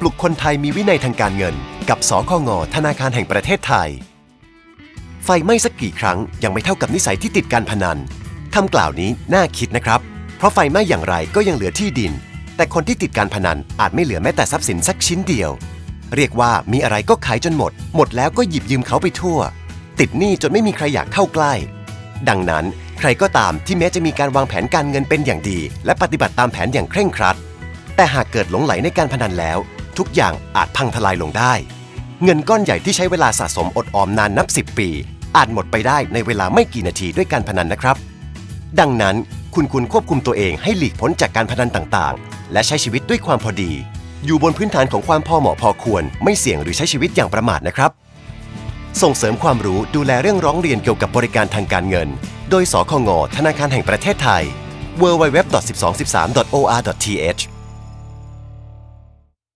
ปลุกคนไทยมีวินัยทางการเงิน กับสคงธนาคารแห่งประเทศไทย ไฟไหม้สักกี่ครั้งยังไม่เท่ากับนิสัยที่ติดการพนันคำกล่าวนี้น่าคิดนะครับ เพราะไฟไหม้อย่างไรก็ยังเหลือที่ดิน แต่คนที่ติดการพนันอาจไม่เหลือแม้แต่ทรัพย์สินสักชิ้นเดียว เรียกว่ามีอะไรก็ขายจนหมด หมดแล้วก็หยิบยืมเขาไปทั่ว ติดหนี้จนไม่มีใครอยากเข้าใกล้ ดังนั้นใครก็ตามที่แม้จะมีการวางแผนการเงินเป็นอย่างดี และปฏิบัติตามแผนอย่างเคร่งครัด แต่หากเกิดหลงไหลในการพนันแล้ว ทุกอย่างอาจพังทลายลงได้ เงินก้อนใหญ่ที่ใช้เวลาสะสมอดออมนานนับ 10 ปี อาจหมดไปได้ในเวลาไม่กี่นาทีด้วยการพนันนะครับ ดังนั้นคุณควรควบคุมตัวเองให้หลีกพ้นจากการพนันต่างๆ และใช้ชีวิตด้วยความพอดี อยู่บนพื้นฐานของความพอเหมาะพอควร ไม่เสี่ยงหรือใช้ชีวิตอย่างประมาทนะครับ ส่งเสริมความรู้ดูแลเรื่องร้องเรียนเกี่ยวกับบริการทางการเงิน โดยสคงธนาคารแห่งประเทศไทย www.1213.or.th